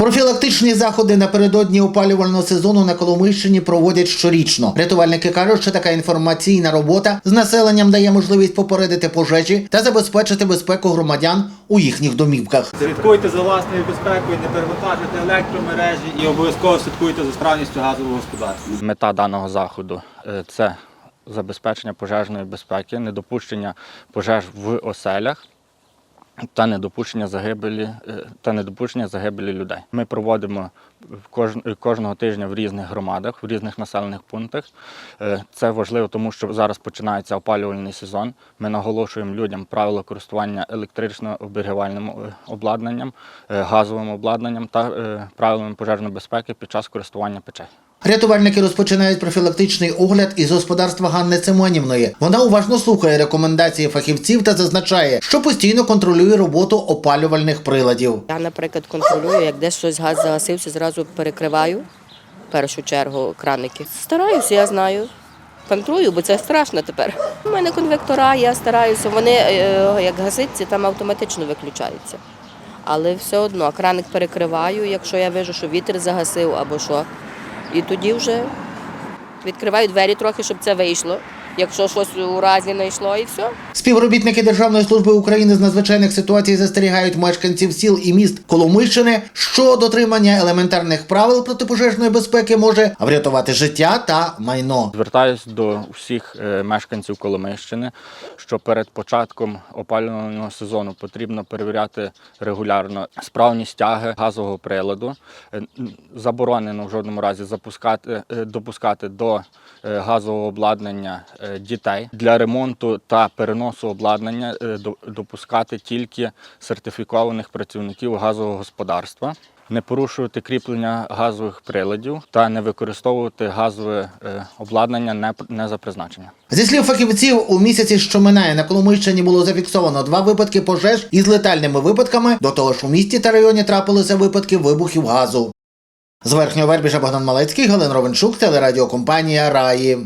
Профілактичні заходи напередодні опалювального сезону на Коломийщині проводять щорічно. Рятувальники кажуть, що така інформаційна робота з населенням дає можливість попередити пожежі та забезпечити безпеку громадян у їхніх домівках. Слідкуйте за власною безпекою, не перевантажуйте електромережі і обов'язково слідкуйте за справністю газового господарства. Мета даного заходу е, це забезпечення пожежної безпеки, недопущення пожеж в оселях та недопущення загибелі е, та недопущення загибелі людей. Ми проводимо кожного тижня в різних громадах, в різних населених пунктах. Е, Це важливо, тому що зараз починається опалювальний сезон. Ми наголошуємо людям правила користування електрично оберігувальним е, обладнанням, газовим обладнанням та правилами пожежної безпеки під час користування печей. Рятувальники розпочинають профілактичний огляд із господарства Ганни Семенівної. Вона уважно слухає рекомендації фахівців та зазначає, що постійно контролює роботу опалювальних приладів. Я, наприклад, контролюю, як десь щось газ загасився, зразу перекриваю в першу чергу краники. Стараюся, я знаю. Контролюю, бо це страшно тепер. У мене конвектора, я стараюся, вони е, як гаситься, там автоматично виключаються. Але все одно краник перекриваю, якщо я вижу, що вітер загасив або що. І тоді вже відкриваю двері трохи, щоб це вийшло. Якщо щось у разі не йшло, і все. Співробітники Державної служби України з надзвичайних ситуацій застерігають мешканців сіл і міст Коломийщини, що дотримання елементарних правил протипожежної безпеки може врятувати життя та майно. Звертаюсь до всіх е, мешканців Коломийщини, що перед початком опалювального сезону потрібно перевіряти регулярно справність тяги газового приладу. Е, Заборонено в жодному разі запускати, е, допускати до газового обладнання дітей для ремонту та переносу обладнання е, допускати тільки сертифікованих працівників газового господарства. Не порушувати кріплення газових приладів та не використовувати газове е, обладнання не, за призначенням. Зі слів фахівців, у місяці, що минає на Коломийщині було зафіксовано два випадки пожеж із летальними випадками. До того ж, у місті та районі трапилися випадки вибухів газу. З верхнього вербіжа Богдан Малецький, Галин Ровенчук, телерадіокомпанія Раї.